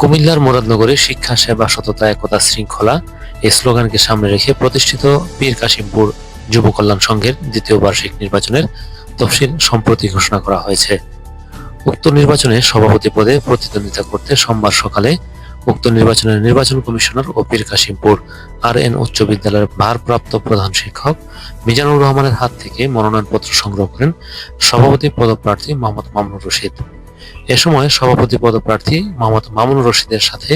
কুমিল্লার মুরাদনগরে শিক্ষা, সেবা, সততা, একতা, শৃঙ্খলা এই স্লোগানকে সামনে রেখে প্রতিষ্ঠিত পীর কাশিমপুর যুব কল্যাণ সংঘের দ্বিতীয় বার্ষিক নির্বাচনের তফসিল সম্প্রতি ঘোষণা করা হয়েছে। উক্ত নির্বাচনে সভাপতি পদে প্রতিদ্বন্দ্বিতা করতে সোমবার সকালে উক্ত নির্বাচনের নির্বাচন কমিশনার ও পীর কাশিমপুর আর এন উচ্চ বিদ্যালয়ের ভারপ্রাপ্ত প্রধান শিক্ষক মিজানুর রহমানের হাত থেকে মনোনয়নপত্র সংগ্রহ করেন সভাপতি পদপ্রার্থী মোহাম্মদ মামুনুর রশিদ। এ সময় সভাপতি পদপ্রার্থী মোহাম্মদ মামুনুর রশিদের সাথে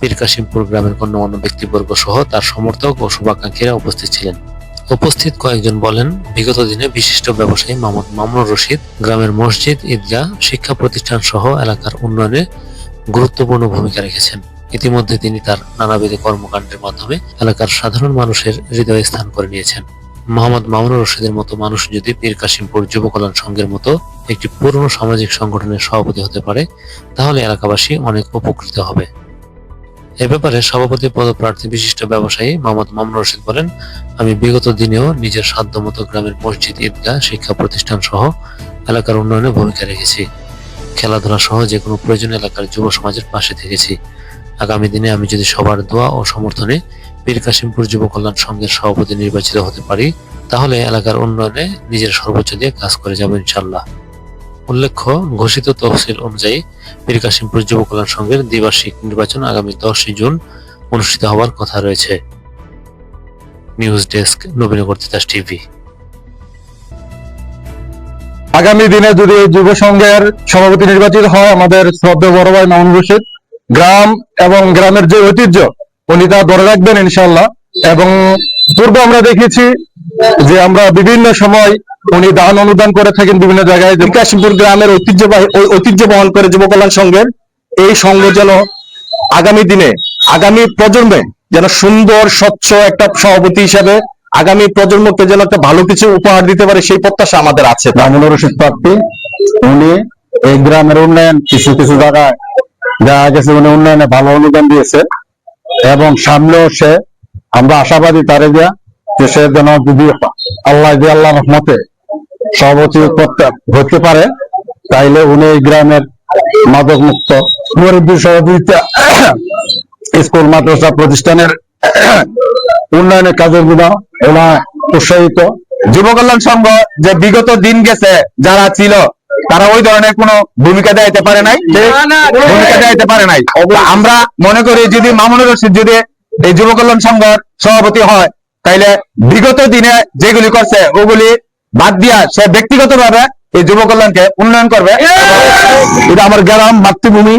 পীরকাশিমপুর গ্রামের গণ্যমান্য ব্যক্তিবর্গ সহ তার সমর্থক ও শুভাকাঙ্ক্ষীরা উপস্থিত ছিলেন। উপস্থিত কয়েকজন বলেন, বিগত দিনে বিশিষ্ট ব্যবসায়ী মোহাম্মদ মামুনুর রশিদ গ্রামের মসজিদ, ঈদগাহ, শিক্ষা প্রতিষ্ঠান সহ এলাকার উন্নয়নে গুরুত্বপূর্ণ ভূমিকা রেখেছেন। ইতিমধ্যে তিনি তার নানাবিধ কর্মকাণ্ডের মাধ্যমে এলাকার সাধারণ মানুষের হৃদয়ে স্থান করে নিয়েছেন। মোহাম্মদ মামুনুর রশিদের মতো মানুষ যদি পীর কাশিমপুর যুব কল্যাণ সংঘের মতো একটি পুরনো সামাজিক সংগঠনের সভাপতি হতে পারে, তাহলে এলাকাবাসী অনেক উপকৃত হবে। এ ব্যাপারে সভাপতি পদপ্রার্থী বিশিষ্ট ব্যবসায়ী মোহাম্মদ মামুনুর রশিদ বলেন, আমি বিগত দিনেও নিজের সাধ্যমতো গ্রামের মসজিদ, ঈদগাহ, শিক্ষা প্রতিষ্ঠান সহ এলাকার উন্নয়নে ভূমিকা রেখেছি। খেলাধুলা সহ যে কোনো প্রয়োজনে এলাকার যুব সমাজের পাশে থেকেছি। আগামী দিনে আমি যদি সবার দোয়া ও সমর্থনে পীর কাশিমপুর যুব কল্যাণ সংঘের সভাপতি নির্বাচিত হতে পারি, তাহলে এলাকার উন্নয়নে নিজের সর্বোচ্চ দিয়ে কাজ করে যাব ইনশাল্লাহ উল্লেখ্য, ঘোষিত তফসিল অনুযায়ী পীর কাশিমপুর যুব কল্যাণ সংঘের দ্বিবার্ষিক নির্বাচন আগামী দশই জুন অনুষ্ঠিত হওয়ার কথা রয়েছে। News desk, Nabinagar Titas TV. আগামী দিনে যদি যুব সংঘের সভাপতি নির্বাচিত হয়, আমাদের শ্রদ্ধা বড় ভাই মামুন রশিদ গ্রাম এবং গ্রামের যে ঐতিহ্য, উনি তা ধরে রাখবেন ইনশাল্লাহ এবং পূর্বে আমরা দেখেছি যে আমরা বিভিন্ন সময় উনি দান অনুদান করে থাকেন বিভিন্ন জায়গায় কাশিমপুর গ্রামের ঐতিহ্যবাহী ঐতিহ্য বহন করে যুব কল্যাণ সংঘের এই সংঘ যেন আগামী দিনে, আগামী প্রজন্মে যেন সুন্দর, স্বচ্ছ একটা সভাপতি হিসাবে আগামী প্রজন্মকে যেন একটা ভালো কিছু উপহার দিতে পারে সেই প্রত্যাশা আমাদের আছে। মামুনুর রশিদ প্রার্থী, উনি এই গ্রামের উন্নয়ন কিছু কিছু জায়গায় দেখা গেছে উনি উন্নয়নে ভালো অনুদান দিয়েছে। এবং সামনেও সে, আমরা আশাবাদী তারে দেয়া যে সে যেন যদি আল্লাহ দিয়ে আল্লাহ রহমতে সভাপতি হতে পারে, তাইলে উনি এই গ্রামের মাদক মুক্ত মুরব্বী সভাপতিত্বে স্কুল, মাদ্রাসা প্রতিষ্ঠানের উন্নয়নের কাজেরগুলো ওনা উৎসাহিত। যুব কল্যাণ সংঘ যে বিগত দিন গেছে, যারা ছিল তারা ওই ধরনের কোনো ভূমিকা দেখাইতে পারে নাই ভূমিকা দেখাইতে পারে নাই। আমরা মনে করি যদি মামুনুর রশিদ যদি এই যুব কল্যাণ সংঘর সভাপতি হয় তাইলে বিগত দিনে যেগুলি করছে ওগুলি বাদ দিয়া সে ব্যক্তিগত ভাবে এই যুব কল্যাণকে উন্নয়ন করবে। এটা আমার গ্রাম মাতৃভূমি।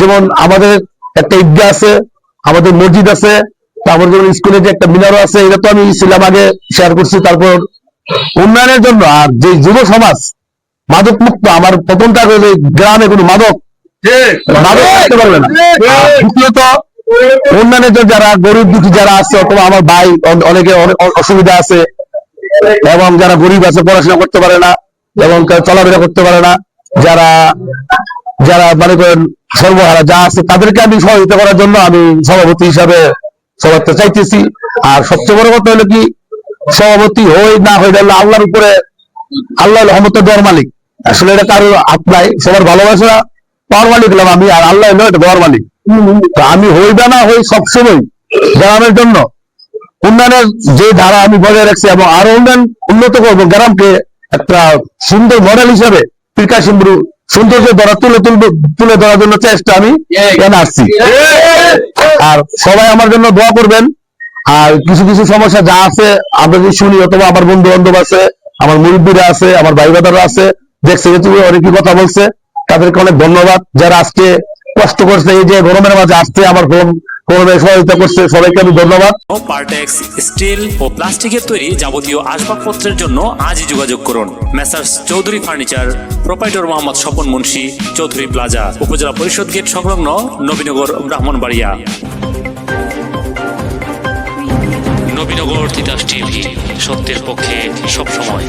যেমন আমাদের একটা ঈদগাহ আছে আমাদের মসজিদ আছে তারপর যেমন স্কুলে যে একটা মিনারও আছে এটা তো আমি ছিলাম আগে শেয়ার করছি। তারপর উন্নয়নের জন্য আর যে যুব সমাজ মাদক মুক্ত আমার প্রথম কাজ হলো গ্রামে কোনো মাদক? মাদক দ্বিতীয়ত জন্য যারা গরিব দুঃখী যারা আছে, অথবা আমার ভাই অনেকে অসুবিধা আছে, এবং যারা গরিব আছে, পড়াশোনা করতে পারে না, এবং চলাফেরা করতে পারে না, যারা যারা মনে করেন সর্বহারা যা আছে, তাদেরকে আমি সহযোগিতা করার জন্য আমি সভাপতি হিসাবে সভাপতি চাইতেছি। আর সবচেয়ে বড় কথা হলো কি, সভাপতি হই না হই তাহলে আল্লাহর উপরে আল্লাহ রহমতের দর মালিক আসলে এটা কারও হাত নাই, সবার ভালোবাসা পাওয়ার মালিক আমি, আর আল্লাহ এটা দর মালিক। তো আমি হই বা না হই সবসময় গ্রামের জন্য উন্নয়নের যে ধারা আমি বজায় রাখছি এবং আরও উন্নয়ন উন্নত করব গ্রামকে একটা সুন্দর মডেল হিসাবে পিরকাশিমরু সৌন্দর্য ধরা তুলে তুলবে, তুলে ধরার জন্য চেষ্টা আমি আসছি। আর সবাই আমার জন্য দোয়া করবেন। আর কিছু কিছু সমস্যা যা আছে, আমরা যদি শুনি অথবা আমার বন্ধু বান্ধব আছে, আমার মুরব্বীরা আছে, আমার ভাই বাদারা আছে দেখছে যে তুমি অনেকই কথা বলছে। তাদেরকে অনেক ধন্যবাদ। যারা আজকে কষ্ট করছে এই যে গরমের মাঝে আসছে আমার ফোন সহযোগিতা করছে সবাইকে আমি ধন্যবাদ। ও পার্টেক্স স্টিল ও প্লাস্টিকের তৈরি যাবতীয় আসবাবপত্রের জন্য আজই যোগাযোগ করুন। Messrs Chowdhury furniture proprietor Mohammad Swapan Munshi Chowdhury plaza উপজেলা পরিষদ গেট সংলগ্ন নবীনগর ব্রাহ্মণবাড়িয়া। নবীনগর তিতাস টিভি সত্যের পক্ষে সবসময়।